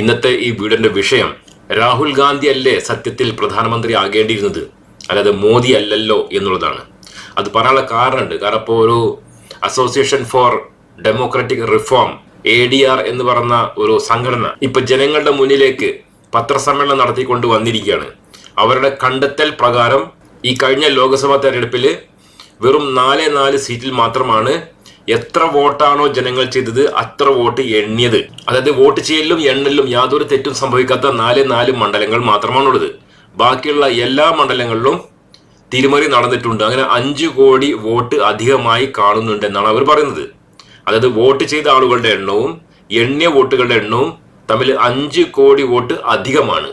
ഇന്നത്തെ ഈ വീടിന്റെ വിഷയം രാഹുൽ ഗാന്ധി അല്ലേ സത്യത്തിൽ പ്രധാനമന്ത്രി ആകേണ്ടിയിരുന്നത്? അല്ലാതെ മോദി അല്ലല്ലോ എന്നുള്ളതാണ്. അത് പറയാനുള്ള കാരണമുണ്ട്. കാരണം ഇപ്പോൾ ഒരു association for democratic reform A D R എന്ന് പറഞ്ഞ ഒരു സംഘടന ഇപ്പൊ ജനങ്ങളുടെ മുന്നിലേക്ക് പത്രസമ്മേളനം നടത്തിക്കൊണ്ട് വന്നിരിക്കുകയാണ്. അവരുടെ കണ്ടെത്തൽ പ്രകാരം ഈ കഴിഞ്ഞ ലോക്സഭാ തെരഞ്ഞെടുപ്പിൽ വെറും നാല് നാല് സീറ്റിൽ മാത്രമാണ് എത്ര വോട്ടാണോ ജനങ്ങൾ ചെയ്തത് അത്ര വോട്ട് എണ്ണിയത്. അതായത് വോട്ട് ചെയ്യലിലും എണ്ണലിലും യാതൊരു തെറ്റും സംഭവിക്കാത്ത നാല് നാല് മണ്ഡലങ്ങൾ മാത്രമാണുള്ളത്. ബാക്കിയുള്ള എല്ലാ മണ്ഡലങ്ങളിലും തിരിമറി നടന്നിട്ടുണ്ട്. അങ്ങനെ അഞ്ച് കോടി വോട്ട് അധികമായി കാണുന്നുണ്ടെന്നാണ് അവർ പറയുന്നത്. അതായത് വോട്ട് ചെയ്ത ആളുകളുടെ എണ്ണവും എണ്ണിയ വോട്ടുകളുടെ എണ്ണവും തമ്മിൽ അഞ്ച് കോടി വോട്ട് അധികമാണ്.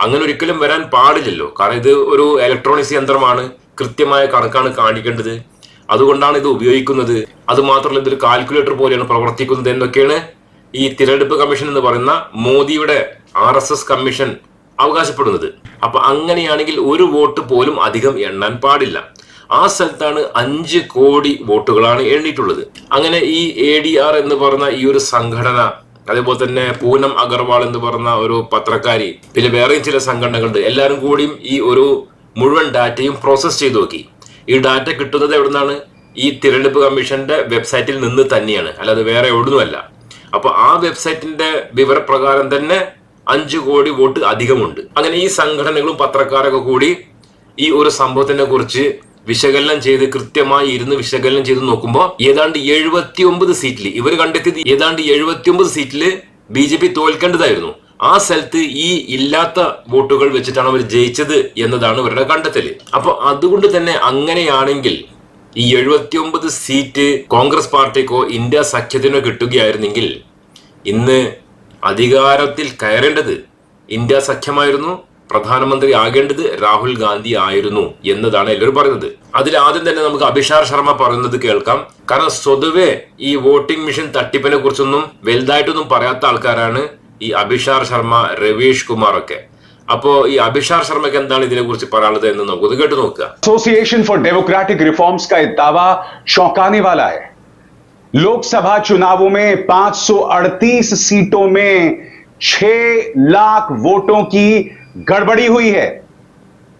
അങ്ങനെ ഒരിക്കലും വരാൻ പാടില്ലല്ലോ. കാരണം ഇത് ഒരു ഇലക്ട്രോണിക്സ് യന്ത്രമാണ്. കൃത്യമായ കണക്കാണ് കാണിക്കേണ്ടത്. അതുകൊണ്ടാണ് ഇത് ഉപയോഗിക്കുന്നത്. അത് മാത്രമല്ല ഇതൊരു കാൽക്കുലേറ്റർ പോലെയാണ് പ്രവർത്തിക്കുന്നത് എന്നൊക്കെയാണ് ഈ തിരഞ്ഞെടുപ്പ് കമ്മീഷൻ എന്ന് പറയുന്ന മോദിയുടെ ആർ എസ് എസ് കമ്മീഷൻ അവകാശപ്പെടുന്നത്. അപ്പൊ അങ്ങനെയാണെങ്കിൽ ഒരു വോട്ട് പോലും അധികം എണ്ണാൻ പാടില്ല. ആ സ്ഥലത്താണ് അഞ്ച് കോടി വോട്ടുകളാണ് എണ്ണിയിട്ടുള്ളത്. അങ്ങനെ ഈ എ ഡി ആർ എന്ന് പറഞ്ഞ ഈ ഒരു സംഘടന അതേപോലെ തന്നെ പൂനം അഗർവാൾ എന്ന് പറഞ്ഞ ഒരു പത്രക്കാരി പിന്നെ വേറെയും ചില സംഘടനകളുണ്ട്. എല്ലാവരും കൂടിയും ഈ ഒരു മുഴുവൻ ഡാറ്റയും പ്രോസസ് ചെയ്തു നോക്കി. ഈ ഡാറ്റ കിട്ടുന്നത് എവിടുന്നാണ്? ഈ തിരഞ്ഞെടുപ്പ് കമ്മീഷന്റെ വെബ്സൈറ്റിൽ നിന്ന് തന്നെയാണ്. അല്ലാതെ വേറെ എവിടുന്നുമല്ല. അപ്പൊ ആ വെബ്സൈറ്റിന്റെ വിവരപ്രകാരം തന്നെ അഞ്ചു കോടി വോട്ട് അധികമുണ്ട്. അങ്ങനെ ഈ സംഘടനകളും പത്രക്കാരൊക്കെ കൂടി ഈ ഒരു സംഭവത്തിനെ കുറിച്ച് വിശകലനം ചെയ്ത് കൃത്യമായി ഇരുന്ന് വിശകലനം ചെയ്ത് നോക്കുമ്പോൾ ഏതാണ്ട് എഴുപത്തി ഒമ്പത് സീറ്റിൽ ഇവർ കണ്ടെത്തിയത് ഏതാണ്ട് എഴുപത്തി ഒമ്പത് സീറ്റിൽ ബി ജെ പി തോൽക്കേണ്ടതായിരുന്നു. ആ സ്ഥലത്ത് ഈ ഇല്ലാത്ത വോട്ടുകൾ വെച്ചിട്ടാണ് അവർ ജയിച്ചത് എന്നതാണ് ഇവരുടെ കണ്ടെത്തൽ അപ്പൊ അതുകൊണ്ട് തന്നെ അങ്ങനെയാണെങ്കിൽ ഈ എഴുപത്തി ഒമ്പത് സീറ്റ് കോൺഗ്രസ് പാർട്ടിക്കോ ഇന്ത്യ സഖ്യത്തിനോ കിട്ടുകയായിരുന്നെങ്കിൽ ഇന്ന് അധികാരത്തിൽ കയറേണ്ടത് ഇന്ത്യ സഖ്യമായിരുന്നു പ്രധാനമന്ത്രി ആകേണ്ടത് രാഹുൽ ഗാന്ധി ആയിരുന്നു എന്നതാണ് എല്ലാവരും പറയുന്നത്. അതിൽ ആദ്യം തന്നെ നമുക്ക് അഭിഷാർ ശർമ്മ പറയുന്നത് കേൾക്കാം. കാരണം സ്വതവേ ഈ വോട്ടിംഗ് മെഷീൻ തട്ടിപ്പിനെ കുറിച്ചൊന്നും വലുതായിട്ടൊന്നും പറയാത്ത ആൾക്കാരാണ്. ഈ അഭിഷാർ ശർമ്മ രവീഷ് കുമാർ ഒക്കെ അപ്പോ ഈ അഭിഷാർ ശർമ്മയ്ക്ക് എന്താണ് ഇതിനെ കുറിച്ച് പറയാനുള്ളത് എന്ന് നമുക്ക് കേട്ട് നോക്കുക एसोसिएशन फॉर डेमोक्रेटिक रिफॉर्म्स का ये दावा चौंकाने वाला है लोकसभा चुनावों में 538 सीटों में 6 लाख वोटों की गड़बड़ी हुई है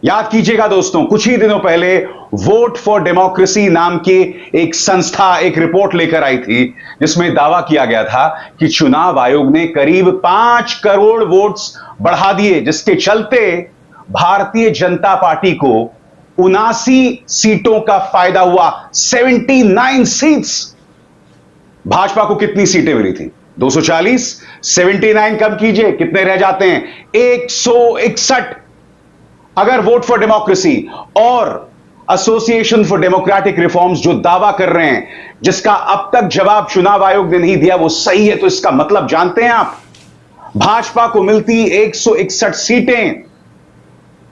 याद कीजिएगा दोस्तों, कुछ ही दिनों पहले वोट फॉर डेमोक्रेसी नाम की एक संस्था, एक रिपोर्ट लेकर आई थी, जिसमें दावा किया गया था कि चुनाव आयोग ने करीब पाँच करोड़ वोट्स बढ़ा दिए, जिसके चलते भारतीय जनता पार्टी को उनासी सीटों का फ़ायदा हुआ। 79 सीट्स। भाजपा को कितनी सीटें मिली थी? 240 79 कम कीजिए, कितने रह जाते हैं? 161 अगर वोट फॉर डेमोक्रेसी और एसोसिएशन फॉर डेमोक्रेटिक रिफॉर्म्स जो दावा कर रहे हैं जिसका अब तक जवाब चुनाव आयोग ने नहीं दिया वो सही है तो इसका मतलब जानते हैं आप भाजपा को मिलती 161 सीटें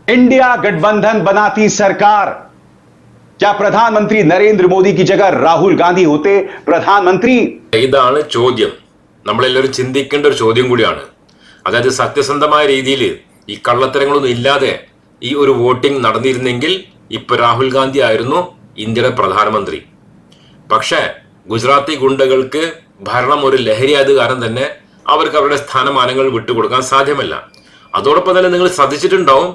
इंडिया गठबंधन बनाती सरकार क्या प्रधानमंत्री नरेंद्र मोदी की जगह राहुल गांधी होते प्रधानमंत्री ഇതാണ് ചോദ്യം നമ്മളെല്ലാവരും ചിന്തിക്കേണ്ട ഒരു ചോദ്യം കൂടിയാണ് അതായത് സത്യസന്ധമായ രീതിയിൽ ഈ കള്ളത്തരങ്ങളൊന്നും ഇല്ലാതെ ഈ ഒരു വോട്ടിംഗ് നടന്നിരുന്നെങ്കിൽ ഇപ്പൊ രാഹുൽ ഗാന്ധി ആയിരുന്നു ഇന്ത്യയുടെ പ്രധാനമന്ത്രി. പക്ഷേ ഗുജറാത്തി ഗുണ്ടകൾക്ക് ഭരണം ഒരു ലഹരിയായത് കാരണം തന്നെ അവർക്ക് അവരുടെ സ്ഥാനമാനങ്ങൾ വിട്ടുകൊടുക്കാൻ സാധ്യമല്ല. അതോടൊപ്പം തന്നെ നിങ്ങൾ ശ്രദ്ധിച്ചിട്ടുണ്ടാവും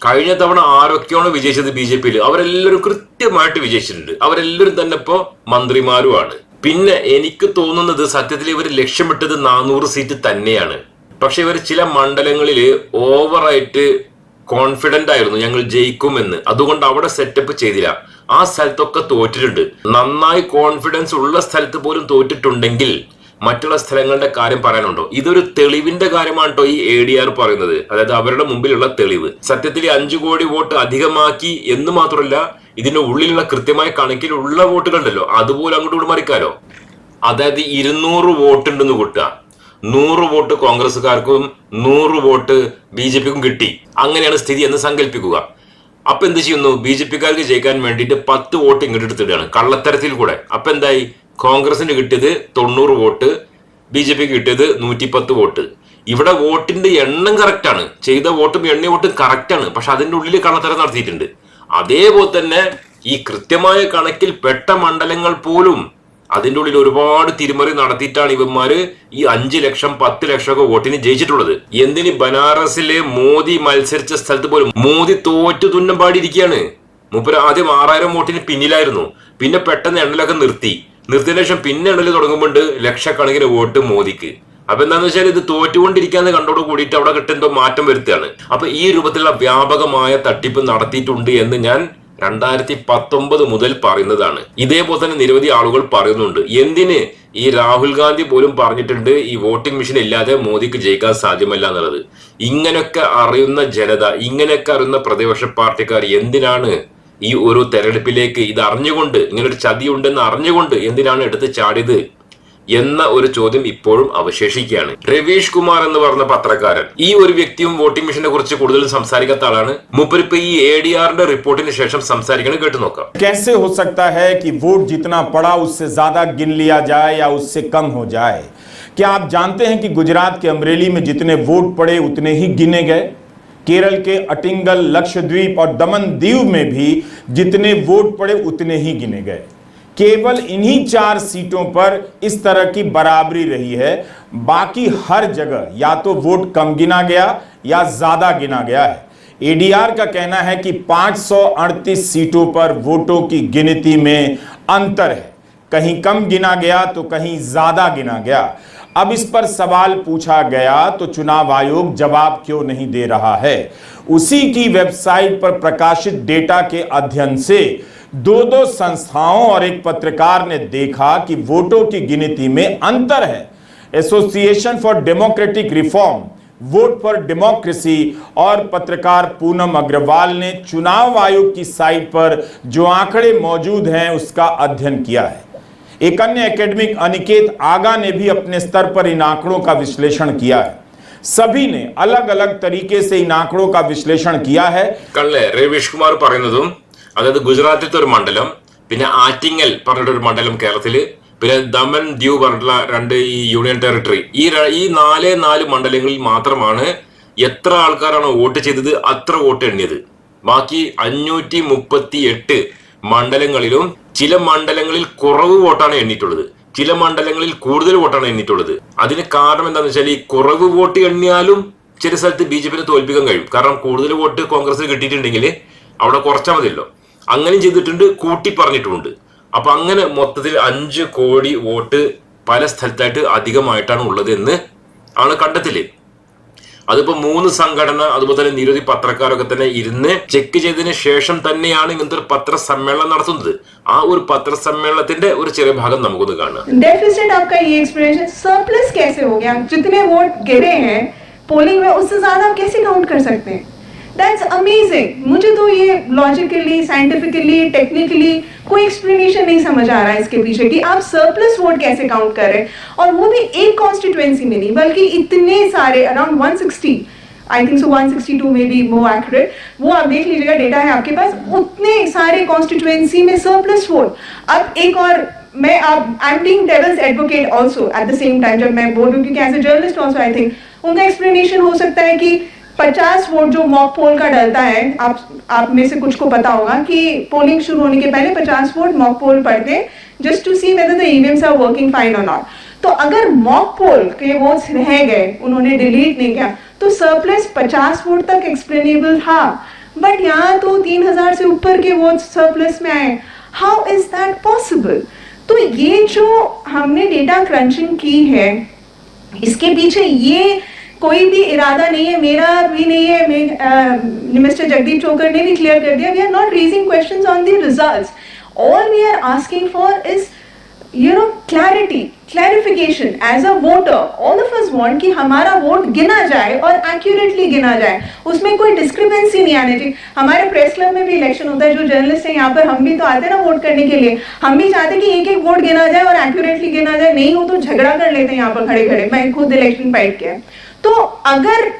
കഴിഞ്ഞ തവണ ആരൊക്കെയാണ് വിജയിച്ചത് ബി ജെ പിയിൽ അവരെല്ലാവരും കൃത്യമായിട്ട് വിജയിച്ചിട്ടുണ്ട്. അവരെല്ലാവരും തന്നെ ഇപ്പോ മന്ത്രിമാരുമാണ്. പിന്നെ എനിക്ക് തോന്നുന്നത് സത്യത്തിൽ ഇവർ ലക്ഷ്യമിട്ടത് നാനൂറ് സീറ്റ് തന്നെയാണ്. പക്ഷെ ഇവർ ചില മണ്ഡലങ്ങളിൽ ഓവറായിട്ട് കോൺഫിഡന്റ് ആയിരുന്നു ഞങ്ങൾ ജയിക്കുമെന്ന്. അതുകൊണ്ട് അവിടെ സെറ്റപ്പ് ചെയ്തില്ല. ആ സ്ഥലത്തൊക്കെ തോറ്റിട്ടുണ്ട്. നന്നായി കോൺഫിഡൻസ് ഉള്ള സ്ഥലത്ത് പോലും തോറ്റിട്ടുണ്ടെങ്കിൽ മറ്റുള്ള സ്ഥലങ്ങളുടെ കാര്യം പറയാനുണ്ടോ? ഇതൊരു തെളിവിന്റെ കാര്യമാണ് ഈ എ ഡി ആർ പറയുന്നത്. അതായത് അവരുടെ മുമ്പിലുള്ള തെളിവ്. സത്യത്തിൽ അഞ്ചു കോടി വോട്ട് അധികമാക്കി എന്ന് മാത്രമല്ല ഇതിന്റെ ഉള്ളിലുള്ള കൃത്യമായ കണക്കിലുള്ള വോട്ടുകളുണ്ടല്ലോ. അതുപോലെ അങ്ങോട്ട് ഇവിടെ മറിക്കാലോ? അതായത് ഇരുന്നൂറ് വോട്ട് ഉണ്ടെന്ന് കൂട്ടുക. നൂറ് വോട്ട് കോൺഗ്രസ്സുകാർക്കും നൂറ് വോട്ട് ബി ജെ പിക്കും കിട്ടി. അങ്ങനെയാണ് സ്ഥിതി എന്ന് സങ്കല്പിക്കുക. അപ്പൊ എന്ത് ചെയ്യുന്നു? ബി ജെ പിക്കാർക്ക് ജയിക്കാൻ വേണ്ടിയിട്ട് പത്ത് വോട്ട് ഇങ്ങോട്ട് എടുത്തിടുകയാണ്. കള്ളത്തരത്തിൽ കൂടെ. അപ്പൊ എന്തായി? കോൺഗ്രസിന് കിട്ടിയത് തൊണ്ണൂറ് വോട്ട് ബി ജെ പിക്ക് കിട്ടിയത് നൂറ്റിപ്പത്ത് വോട്ട്. ഇവിടെ വോട്ടിന്റെ എണ്ണം കറക്റ്റാണ് ചെയ്ത വോട്ടും എണ്ണ വോട്ടും കറക്റ്റാണ് പക്ഷെ അതിന്റെ ഉള്ളിൽ കള്ളത്തരം നടത്തിയിട്ടുണ്ട്. അതേപോലെ തന്നെ ഈ കൃത്യമായ കണക്കിൽ പെട്ട മണ്ഡലങ്ങൾ പോലും അതിന്റെ ഉള്ളിൽ ഒരുപാട് തിരിമറി നടത്തിയിട്ടാണ് ഇവന്മാര് ഈ അഞ്ച് ലക്ഷം പത്ത് ലക്ഷം ഒക്കെ വോട്ടിന് ജയിച്ചിട്ടുള്ളത്. എന്തിന് ബനാറസിലെ മോദി മത്സരിച്ച സ്ഥലത്ത് പോലും മോദി തോറ്റു തുന്നം പാടിയിരിക്കുകയാണ്. മൂപ്പര് ആദ്യം ആറായിരം വോട്ടിന് പിന്നിലായിരുന്നു. പിന്നെ പെട്ടെന്ന് എണ്ണലൊക്കെ നിർത്തി. നിർത്തിയതിനു ശേഷം പിന്നെ എണ്ണൽ തുടങ്ങുമ്പോണ്ട് ലക്ഷക്കണക്കിന് വോട്ട് മോദിക്ക്. അപ്പൊ എന്താണെന്ന് വെച്ചാൽ ഇത് തോറ്റുകൊണ്ടിരിക്കാന്ന് കണ്ടോട് കൂടിയിട്ട് അവിടെ കിട്ടുന്ന മാറ്റം വരുത്തുകയാണ്. അപ്പൊ ഈ രൂപത്തിലുള്ള വ്യാപകമായ തട്ടിപ്പ് നടത്തിയിട്ടുണ്ട് എന്ന് ഞാൻ രണ്ടായിരത്തി പത്തൊമ്പത് മുതൽ പറയുന്നതാണ്. ഇതേപോലെ തന്നെ നിരവധി ആളുകൾ പറയുന്നുണ്ട്. എന്തിന് ഈ രാഹുൽ ഗാന്ധി പോലും പറഞ്ഞിട്ടുണ്ട് ഈ വോട്ടിംഗ് മെഷീൻ ഇല്ലാതെ മോദിക്ക് ജയിക്കാൻ സാധ്യമല്ല എന്നുള്ളത്? ഇങ്ങനെയൊക്കെ അറിയുന്ന ജനത ഇങ്ങനെയൊക്കെ അറിയുന്ന പ്രതിപക്ഷ പാർട്ടിക്കാർ എന്തിനാണ് ഈ ഒരു തെരഞ്ഞെടുപ്പിലേക്ക് ഇത് അറിഞ്ഞുകൊണ്ട് ഇങ്ങനൊരു ചതി ഉണ്ടെന്ന് അറിഞ്ഞുകൊണ്ട് എന്തിനാണ് എടുത്ത് ചാടിയത്? എന്ന ഒരു ചോദ്യം ഇപ്പോഴും അവശേഷിക്കുകയാണ് രവീഷ് കുമാർ എന്ന് പറഞ്ഞ പത്രക്കാരൻ ഈ ഒരു വ്യക്തിയും വോട്ടിംഗ് മെഷീനെ കുറിച്ച് കൂടുതലും സംസാരിക്കാത്ത ആളാണ് മൂപ്പരിപ്പ് ഈ എ ഡി ആറിന്റെ റിപ്പോർട്ടിന് ശേഷം സംസാരിക്കണം കേട്ടു നോക്കാം कैसे हो सकता है कि वोट जितना पड़ा उससे ज्यादा गिन लिया जाए या उससे कम हो जाए क्या आप जानते हैं कि गुजरात के अमरेली में जितने वोट पड़े उतने ही गिने गए केरल के अटिंगल लक्षद्वीप और दमन दीव में भी जितने वोट पड़े उतने ही गिने गए केवल इन्हीं चार सीटों पर इस तरह की बराबरी रही है। बाकी हर जगह या तो वोट कम गिना गया या ज़्यादा गिना गया है। एडीआर का कहना है कि 538 सीटों पर वोटों की गिनती में अंतर है। कहीं कम गिना गया तो कहीं ज़्यादा गिना गया। अब इस पर सवाल पूछा गया तो चुनाव आयोग जवाब क्यों नहीं दे रहा है? उसी की वेबसाइट पर प्रकाशित डेटा के अध्ययन से दो दो संस्थाओं और एक पत्रकार ने देखा कि वोटों की गिनती में अंतर है। Association for democratic reform vote for democracy और पत्रकार पूनम अग्रवाल ने चुनाव आयोग की साइट पर जो आंकड़े मौजूद हैं उसका अध्ययन किया है। एक अन्य एकेडमिक अनिकेत आगा ने भी अपने स्तर पर इन आंकड़ों का विश्लेषण किया है। सभी ने अलग अलग तरीके से इन आंकड़ों का विश्लेषण किया है। कल रविश कुमार അതായത് ഗുജറാത്തിലത്തെ ഒരു മണ്ഡലം പിന്നെ ആറ്റിങ്ങൽ പറഞ്ഞിട്ടൊരു മണ്ഡലം കേരളത്തിൽ പിന്നെ ദമൻ ദ്യൂ പറഞ്ഞിട്ടുള്ള രണ്ട് ഈ യൂണിയൻ ടെറിട്ടറി ഈ ഈ നാല് നാല് മണ്ഡലങ്ങളിൽ മാത്രമാണ് എത്ര ആൾക്കാരാണ് വോട്ട് ചെയ്തത് അത്ര വോട്ട് എണ്ണിയത്. ബാക്കി അഞ്ഞൂറ്റി മുപ്പത്തി എട്ട് മണ്ഡലങ്ങളിലും ചില മണ്ഡലങ്ങളിൽ കുറവ് വോട്ടാണ് എണ്ണിയിട്ടുള്ളത്. ചില മണ്ഡലങ്ങളിൽ കൂടുതൽ വോട്ടാണ് എണ്ണിയിട്ടുള്ളത്. അതിന് കാരണം എന്താണെന്ന് വെച്ചാൽ ഈ കുറവ് വോട്ട് എണ്ണിയാലും ചില സ്ഥലത്ത് ബി ജെ പിനെ തോൽപ്പിക്കാൻ കഴിയും. കാരണം കൂടുതൽ വോട്ട് കോൺഗ്രസിന് കിട്ടിയിട്ടുണ്ടെങ്കിൽ അവിടെ കുറച്ചാൽ മതിയല്ലോ. അങ്ങനെയും ചെയ്തിട്ടുണ്ട് കൂട്ടി പറഞ്ഞിട്ടുമുണ്ട് അപ്പൊ അങ്ങനെ മൊത്തത്തിൽ അഞ്ച് കോടി വോട്ട് പല സ്ഥലത്തായിട്ട് അധികമായിട്ടാണ് ഉള്ളത് എന്ന് ആണ് കണ്ടെത്തല് അതിപ്പോ മൂന്ന് സംഘടന അതുപോലെ തന്നെ നിരവധി പത്രക്കാരൊക്കെ തന്നെ ഇരുന്ന് ചെക്ക് ചെയ്തതിന് ശേഷം തന്നെയാണ് ഇങ്ങനത്തെ ഒരു പത്രസമ്മേളനം നടത്തുന്നത് ആ ഒരു പത്രസമ്മേളനത്തിന്റെ ഒരു ചെറിയ ഭാഗം നമുക്കൊന്ന് കാണാം डेफिसिट आपका ये एक्सप्लेनेशन सरप्लस कैसे हो गया जितने वोट गिरे हैं पोलिंग में उससे ज्यादा आप कैसे काउंट कर सकते हैं दैट्स अमेजिंग मुझे तो ये लॉजिकली साइंटिफिकली टेक्निकली कोई एक्सप्लेनेशन नहीं समझ आ रहा है इसके पीछे कि आप सरप्लस वोट कैसे काउंट कर और वो भी एक कॉन्स्टिट्युएंसी में नहीं बल्कि इतने सारे अराउंड 160 आई थिंक सो 162 में बी मोर एक्यूरेट वो आप देख लीजिएगा डेटा है आपके पास, उतने सारे कॉन्स्टिट्युएंसी में सरप्लस वोट अब एक और, मैं अब I am being devil's advocate also at the same time जब मैं बोल रही हूँ क्योंकि as a journalist also I think उनका एक्सप्लेनेशन हो सकता है कि 50 वोट जो मॉक पोल का डलता है, आप आप में से कुछ को पता होगा कि पोलिंग शुरू होने के पहले 50 वोट मॉक पोल पढ़ते just to see whether the EVMs are working fine और नॉट तो अगर मॉक पोल के वोट्स रह गए, उन्होंने डिलीट नहीं किया तो सरप्लस 50 वोट तक एक्सप्लेनेबल था. बट यहाँ तो 3000 से ऊपर के वोट्स सरप्लस में आए. हाउ इज़ दैट पॉसिबल तो ये जो हमने डेटा क्रंचिंग की है, इसके पीछे ये कोई भी इरादा नहीं है, मेरा भी नहीं है मिस्टर जगदीप चोकर ने भी क्लियर कर दिया we are not raising questions on the results all we are asking for is you know clarity clarification as a voter all of us want कि हमारा वोट गिना जाए और एक्यूरेटली गिना जाए। उसमें कोई डिस्क्रिपेंसी नहीं आनी चाहिए। हमारे प्रेस क्लब में भी इलेक्शन होता है, जो जर्नलिस्ट है, यहाँ पर हम भी तो आते हैं ना वोट करने के लिए। हम भी चाहते हैं कि एक एक वोट गिना जाए और एक्यूरेटली गिना जाए। नहीं हो तो झगड़ा कर लेते हैं यहाँ पर खड़े खड़े मैं खुद इलेक्शन फाइट किया। तो अगर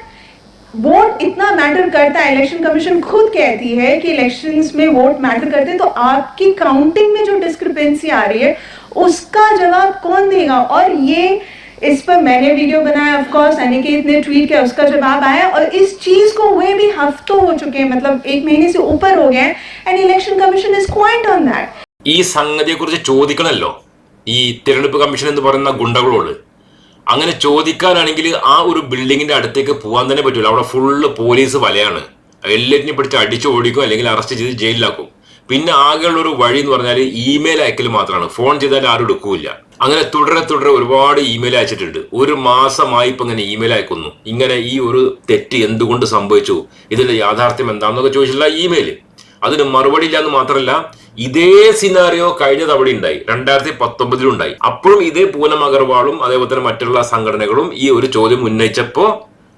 वोट इतना मैटर करता है इलेक्शन कमीशन खुद कहती है कि इलेक्शंस में वोट मैटर करते हैं तो आपकी काउंटिंग में जो डिस्क्रिपेंसी आ रही है उसका जवाब कौन देगा और ये इस पर मैंने वीडियो बनाया ऑफ कोर्स अनिकेत ने ट्वीट किया उसका जवाब आया और इस चीज को हुए भी हफ्तों हो चुके हैं मतलब एक महीने से ऊपर हो गए हैं and election commission is quite on that ഈ സംഗതിയെ കുറിച്ച് ചോദിക്കണമല്ലോ ഈ തിരഞ്ഞെടുപ്പ് കമ്മീഷൻ എന്ന് പറയുന്ന ഗുണ്ടകളോട് അങ്ങനെ ചോദിക്കാനാണെങ്കിൽ ആ ഒരു ബിൽഡിങ്ങിന്റെ അടുത്തേക്ക് പോകാൻ തന്നെ പറ്റില്ല അവിടെ ഫുള്ള് പോലീസ് വലയാണ്. എല്ലാറ്റിനെയും പിടിച്ച് അടിച്ചു ഓടിക്കും അല്ലെങ്കിൽ അറസ്റ്റ് ചെയ്ത് ജയിലിലാക്കും. പിന്നെ ആകെയുള്ള ഒരു വഴി എന്ന് പറഞ്ഞാൽ ഇമെയിൽ അയക്കൽ മാത്രമാണ്. ഫോൺ ചെയ്താൽ ആരും എടുക്കൂല അങ്ങനെ തുടരെ തുടരെ ഒരുപാട് ഇമെയിൽ അയച്ചിട്ടുണ്ട്. ഒരു മാസമായി ഇപ്പം ഇങ്ങനെ ഇമെയിൽ അയക്കുന്നു. ഇങ്ങനെ ഈ ഒരു തെറ്റ് എന്തുകൊണ്ട് സംഭവിച്ചു? ഇതിന്റെ യാഥാർത്ഥ്യം എന്താണെന്നൊക്കെ ചോദിച്ചിട്ടുള്ള ഇമെയിൽ അതിന് മറുപടി ഇല്ല എന്ന് മാത്രമല്ല ഇതേ സിനാറിയോ കഴിഞ്ഞ തവണ ഉണ്ടായി. രണ്ടായിരത്തി പത്തൊമ്പതിലുണ്ടായി അപ്പോഴും ഇതേ പൂനം അഗർവാളും അതേപോലെ തന്നെ മറ്റുള്ള സംഘടനകളും ഈ ഒരു ചോദ്യം ഉന്നയിച്ചപ്പോ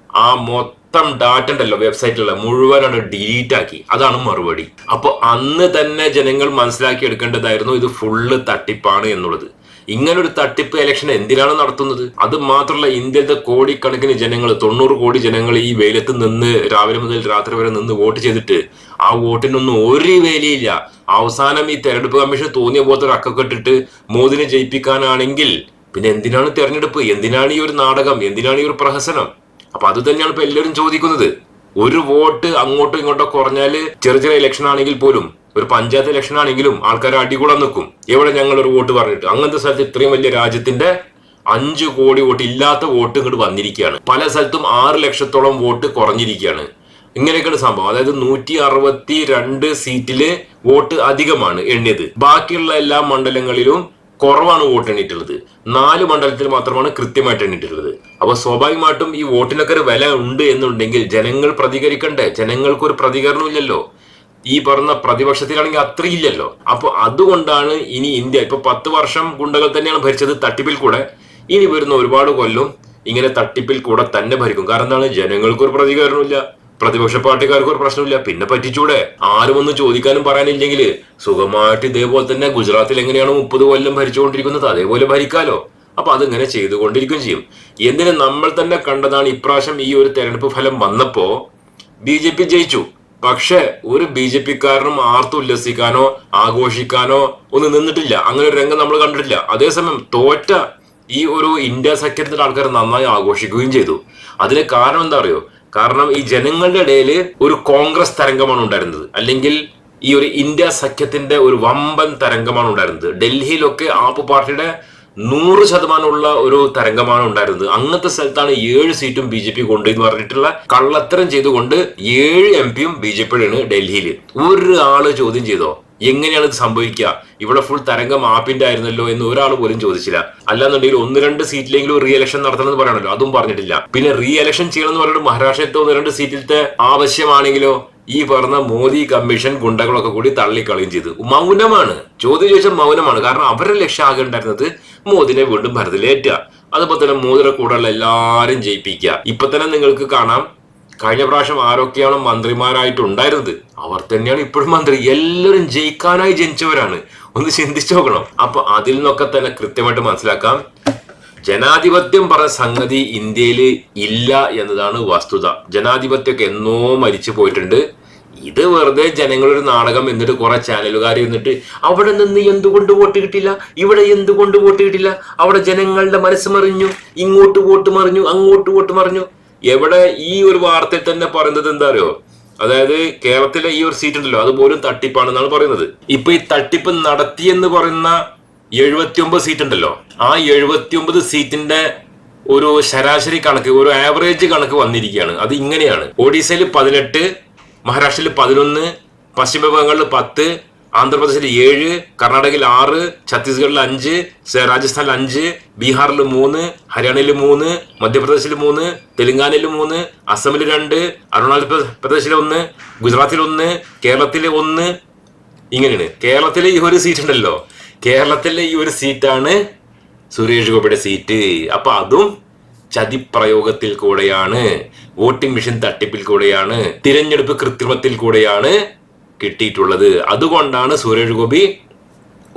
ആ മൊത്തം ഡാറ്റ ഉണ്ടല്ലോ വെബ്സൈറ്റിലുള്ള മുഴുവനാണ് ഡിലീറ്റ് ആക്കി. അതാണ് മറുപടി. അപ്പോൾ അന്ന് തന്നെ ജനങ്ങൾ മനസ്സിലാക്കി എടുക്കേണ്ടതായിരുന്നു ഇത് ഫുള്ള് തട്ടിപ്പാണ് എന്നുള്ളത്. ഇങ്ങനെ ഒരു തട്ടിപ്പ് ഇലക്ഷൻ എന്തിനാണ് നടത്തുന്നത്? അത് മാത്രമല്ല ഇന്ത്യയിലത്തെ കോടിക്കണക്കിന് ജനങ്ങൾ തൊണ്ണൂറ് കോടി ജനങ്ങൾ ഈ വെയിലത്ത് നിന്ന് രാവിലെ മുതൽ രാത്രി വരെ നിന്ന് വോട്ട് ചെയ്തിട്ട് ആ വോട്ടിനൊന്നും ഒരു വിലയില്ല. അവസാനം ഈ തെരഞ്ഞെടുപ്പ് കമ്മീഷൻ തോന്നിയ പോലത്തെ അക്കൊക്കെ ഇട്ടിട്ട് മോദിനെ ജയിപ്പിക്കാനാണെങ്കിൽ പിന്നെ എന്തിനാണ് തെരഞ്ഞെടുപ്പ്? എന്തിനാണ് ഈ ഒരു നാടകം? എന്തിനാണ് ഈ ഒരു പ്രഹസനം? അപ്പൊ അത് തന്നെയാണ് ഇപ്പൊ എല്ലാവരും ചോദിക്കുന്നത്. ഒരു വോട്ട് അങ്ങോട്ടും ഇങ്ങോട്ടും കുറഞ്ഞാൽ ചെറിയ ചെറിയ ഇലക്ഷൻ ആണെങ്കിൽ പോലും ഒരു പഞ്ചായത്ത് ഇലക്ഷൻ ആണെങ്കിലും ആൾക്കാർ അടികൂടാൻ നിൽക്കും. എവിടെ ഞങ്ങൾ ഒരു വോട്ട് പറഞ്ഞിട്ട്? അങ്ങനത്തെ സ്ഥലത്ത് ഇത്രയും വലിയ രാജ്യത്തിന്റെ അഞ്ചു കോടി വോട്ട് ഇല്ലാത്ത വോട്ട് ഇങ്ങോട്ട് വന്നിരിക്കുകയാണ്. പല സ്ഥലത്തും ആറ് ലക്ഷത്തോളം വോട്ട് കുറഞ്ഞിരിക്കുകയാണ്. ഇങ്ങനെയൊക്കെയാണ് സംഭവം. അതായത് നൂറ്റി അറുപത്തി രണ്ട് സീറ്റിൽ വോട്ട് അധികമാണ് എണ്ണിയത്. ബാക്കിയുള്ള എല്ലാ മണ്ഡലങ്ങളിലും കുറവാണ് വോട്ട് എണ്ണിയിട്ടുള്ളത്. നാല് മണ്ഡലത്തിൽ മാത്രമാണ് കൃത്യമായിട്ട് എണ്ണിയിട്ടുള്ളത്. അപ്പൊ സ്വാഭാവികമായിട്ടും ഈ വോട്ടിനൊക്കെ ഒരു വില ഉണ്ട് എന്നുണ്ടെങ്കിൽ ജനങ്ങൾ പ്രതികരിക്കണ്ടേ? ജനങ്ങൾക്കൊരു പ്രതികരണമില്ലല്ലോ ഈ പറഞ്ഞ പ്രതിപക്ഷത്തിലാണെങ്കിൽ അത്രയില്ലല്ലോ അപ്പോൾ അതുകൊണ്ടാണ് ഇനി ഇന്ത്യ ഇപ്പൊ പത്ത് വർഷം ഗുണ്ടകൾ തന്നെയാണ് ഭരിച്ചത് തട്ടിപ്പിൽ കൂടെ. ഇനി വരുന്ന ഒരുപാട് കൊല്ലം ഇങ്ങനെ തട്ടിപ്പിൽ കൂടെ തന്നെ ഭരിക്കും. കാരണം എന്താണ്? ജനങ്ങൾക്കൊരു പ്രതികരണമില്ല പ്രതിപക്ഷ പാർട്ടിക്കാർക്ക് ഒരു പ്രശ്നമില്ല. പിന്നെ പറ്റിച്ചൂടെ? ആരും ഒന്നും ചോദിക്കാനും പറയാനില്ലെങ്കിൽ സുഖമായിട്ട് ഇതേപോലെ തന്നെ ഗുജറാത്തിൽ എങ്ങനെയാണ് മുപ്പത് കൊല്ലം ഭരിച്ചുകൊണ്ടിരിക്കുന്നത് അതേപോലെ ഭരിക്കാലോ. അപ്പൊ അതിങ്ങനെ ചെയ്തുകൊണ്ടിരിക്കുകയും ചെയ്യും. എന്തിന് നമ്മൾ തന്നെ കണ്ടതാണ് ഇപ്രാവശ്യം ഈ ഒരു തെരഞ്ഞെടുപ്പ് ഫലം വന്നപ്പോ ബി ജെ പി ജയിച്ചു. പക്ഷെ ഒരു ബി ജെ പിക്കാരനും ആർത്തുല്ലസിക്കാനോ ആഘോഷിക്കാനോ ഒന്നും നിന്നിട്ടില്ല. അങ്ങനെ ഒരു രംഗം നമ്മൾ കണ്ടിട്ടില്ല. അതേസമയം തോറ്റ ഈ ഒരു ഇന്ത്യ സഖ്യത്തിന്റെ ആൾക്കാർ നന്നായി ആഘോഷിക്കുകയും ചെയ്തു. അതിന് കാരണം എന്താ അറിയോ? കാരണം ഈ ജനങ്ങളുടെ ഇടയിൽ ഒരു കോൺഗ്രസ് തരംഗമാണ് ഉണ്ടായിരുന്നത്. അല്ലെങ്കിൽ ഈ ഒരു ഇന്ത്യ സഖ്യത്തിന്റെ ഒരു വമ്പൻ തരംഗമാണ് ഉണ്ടായിരുന്നത്. ഡൽഹിയിലൊക്കെ ആപ്പ് പാർട്ടിയുടെ നൂറ് ശതമാനമുള്ള ഒരു തരംഗമാണ് ഉണ്ടായിരുന്നത്. അങ്ങനത്തെ സ്ഥലത്താണ് ഏഴ് സീറ്റും ബി ജെ പി കൊണ്ടുവന്ന് പറഞ്ഞിട്ടുള്ള കള്ളത്തരം ചെയ്തുകൊണ്ട് ഏഴ് എം പിയും ബി ജെ പിയുടെയാണ് ഡൽഹിയിൽ ഒരാൾ ചോദ്യം ചെയ്തോ? എങ്ങനെയാണ് ഇത് സംഭവിക്കുക? ഇവിടെ ഫുൾ തരംഗം ആപ്പിന്റെ ആയിരുന്നല്ലോ എന്ന് ഒരാൾ പോലും ചോദിച്ചില്ല. അല്ലാന്നുണ്ടെങ്കിൽ ഒന്ന് രണ്ട് സീറ്റിലെങ്കിലും റീ എലക്ഷൻ നടത്തണം എന്ന് പറയണല്ലോ അതും പറഞ്ഞിട്ടില്ല. പിന്നെ റീ എലക്ഷൻ ചെയ്യണം എന്ന് പറഞ്ഞിട്ട് മഹാരാഷ്ട്രത്തെ ഒന്ന് രണ്ട് സീറ്റിലത്തെ ആവശ്യമാണെങ്കിലോ ഈ പറഞ്ഞ മോദി കമ്മീഷൻ ഗുണ്ടകളൊക്കെ കൂടി തള്ളിക്കളയും ചെയ്തു. മൗനമാണ്. ചോദ്യം ചോദിച്ചാൽ മൗനമാണ്. കാരണം അവരുടെ ലക്ഷ്യം ആകെ ഉണ്ടായിരുന്നത് മോദിനെ വീണ്ടും ഭരതിലേറ്റുക അതുപോലെ തന്നെ മോദിയുടെ കൂടെയുള്ള എല്ലാവരും ജയിപ്പിക്കുക. ഇപ്പൊ തന്നെ നിങ്ങൾക്ക് കാണാം. കഴിഞ്ഞ പ്രാവശ്യം ആരൊക്കെയാണ് മന്ത്രിമാരായിട്ട് ഉണ്ടായിരുന്നത് അവർ തന്നെയാണ് ഇപ്പോഴും മന്ത്രി. എല്ലാവരും ജയിക്കാനായി ജനിച്ചവരാണ്. ഒന്ന് ചിന്തിച്ചു നോക്കണം. അപ്പൊ അതിൽ നിന്നൊക്കെ തന്നെ കൃത്യമായിട്ട് മനസ്സിലാക്കാം. ജനാധിപത്യം പറഞ്ഞ സംഗതി ഇന്ത്യയിൽ ഇല്ല എന്നതാണ് വസ്തുത. ജനാധിപത്യമൊക്കെ എന്നോ മരിച്ചു പോയിട്ടുണ്ട്. ഇത് വെറുതെ ജനങ്ങളൊരു നാടകം എന്നിട്ട് കുറെ ചാനലുകാർ എന്നിട്ട് അവിടെ നിന്ന് എന്തുകൊണ്ട് വോട്ട് കിട്ടില്ല ഇവിടെ എന്തുകൊണ്ട് വോട്ട് കിട്ടില്ല അവിടെ ജനങ്ങളുടെ മനസ്സ് മറിഞ്ഞു ഇങ്ങോട്ട് വോട്ട് മറിഞ്ഞു അങ്ങോട്ട് വോട്ട് മറിഞ്ഞു. എവിടെ ഈ ഒരു വാർത്തയിൽ തന്നെ പറയുന്നത് എന്താ അറിയോ? അതായത് കേരളത്തിലെ ഈ ഒരു സീറ്റ് ഉണ്ടല്ലോ അതുപോലും തട്ടിപ്പാണെന്നാണ് പറയുന്നത്. ഇപ്പൊ ഈ തട്ടിപ്പ് നടത്തി എന്ന് പറയുന്ന എഴുപത്തിയൊമ്പത് സീറ്റ് ഉണ്ടല്ലോ ആ എഴുപത്തിയൊമ്പത് സീറ്റിന്റെ ഒരു ശരാശരി കണക്ക് ഒരു ആവറേജ് കണക്ക് വന്നിരിക്കുകയാണ്. അത് ഇങ്ങനെയാണ്. ഒഡീസയിൽ പതിനെട്ട് മഹാരാഷ്ട്രയിൽ പതിനൊന്ന് പശ്ചിമ ബംഗാളിൽ പത്ത് ആന്ധ്രാപ്രദേശിൽ ഏഴ് കർണാടകയിൽ ആറ് ഛത്തീസ്ഗഡിൽ അഞ്ച് രാജസ്ഥാനിൽ അഞ്ച് ബീഹാറിൽ മൂന്ന് ഹരിയാനയിൽ മൂന്ന് മധ്യപ്രദേശിൽ മൂന്ന് തെലങ്കാനയിൽ മൂന്ന് അസമിൽ രണ്ട് അരുണാചൽ പ്ര- പ്രദേശിൽ ഒന്ന് ഗുജറാത്തിൽ ഒന്ന് കേരളത്തിൽ ഒന്ന്. ഇങ്ങനെയാണ്. കേരളത്തിലെ ഈ ഒരു സീറ്റ് ഉണ്ടല്ലോ. കേരളത്തിലെ ഈ ഒരു സീറ്റാണ് സുരേഷ് ഗോപിയുടെ സീറ്റ് അപ്പൊ അതും ചതിപ്രയോഗത്തിൽ കൂടെയാണ്. വോട്ടിംഗ് മെഷീൻ തട്ടിപ്പിൽ കൂടെയാണ്. തിരഞ്ഞെടുപ്പ് കൃത്രിമത്തിൽ കൂടെയാണ്. കിട്ടിയിട്ടുള്ളത്. അതുകൊണ്ടാണ് സുരേഷ് ഗോപി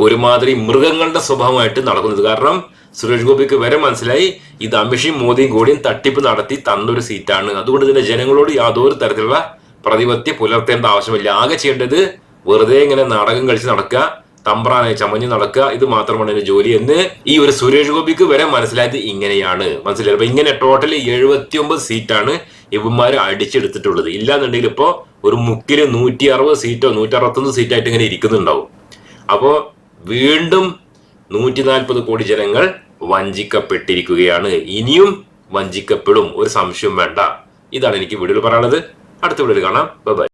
ഒരുമാതിരി മൃഗങ്ങളുടെ സ്വഭാവമായിട്ട് നടക്കുന്നത്. കാരണം സുരേഷ് ഗോപിക്ക് വരെ മനസ്സിലായി ഇത് അമിഷയും മോദിയും കൂടിയും തട്ടിപ്പ് നടത്തി തന്നൊരു സീറ്റാണ്. അതുകൊണ്ട് തന്നെ ജനങ്ങളോട് യാതൊരു തരത്തിലുള്ള പ്രതിപത്തി പുലർത്തേണ്ട ആവശ്യമില്ല. ആകെ ചെയ്യേണ്ടത് വെറുതെ ഇങ്ങനെ നാടകം കളിച്ച് നടക്കുക തമ്പ്രാനെ ചമഞ്ഞ് നടക്കുക ഇത് മാത്രമാണ് എന്റെ ജോലി എന്ന് ഈ ഒരു സുരേഷ് ഗോപിക്ക് വരെ മനസ്സിലായത് ഇങ്ങനെയാണ്. മനസ്സിലായത് അപ്പൊ ഇങ്ങനെ ടോട്ടലി എഴുപത്തിയൊമ്പത് സീറ്റാണ് ഇവന്മാര് അടിച്ചെടുത്തിട്ടുള്ളത്. ഇല്ലാന്നുണ്ടെങ്കിൽ ഇപ്പോ ഒരു മുക്കിൽ നൂറ്റി അറുപത് സീറ്റോ നൂറ്റി അറുപത്തൊന്ന് സീറ്റായിട്ട് ഇങ്ങനെ ഇരിക്കുന്നുണ്ടാവും. അപ്പോൾ വീണ്ടും നൂറ്റി നാൽപ്പത് കോടി ജനങ്ങൾ വഞ്ചിക്കപ്പെട്ടിരിക്കുകയാണ്. ഇനിയും വഞ്ചിക്കപ്പെടും. ഒരു സംശയം വേണ്ട. ഇതാണ് എനിക്ക് വീഡിയോയിൽ പറയാനുള്ളത്. അടുത്ത വീഡിയോയിൽ കാണാം. ബൈ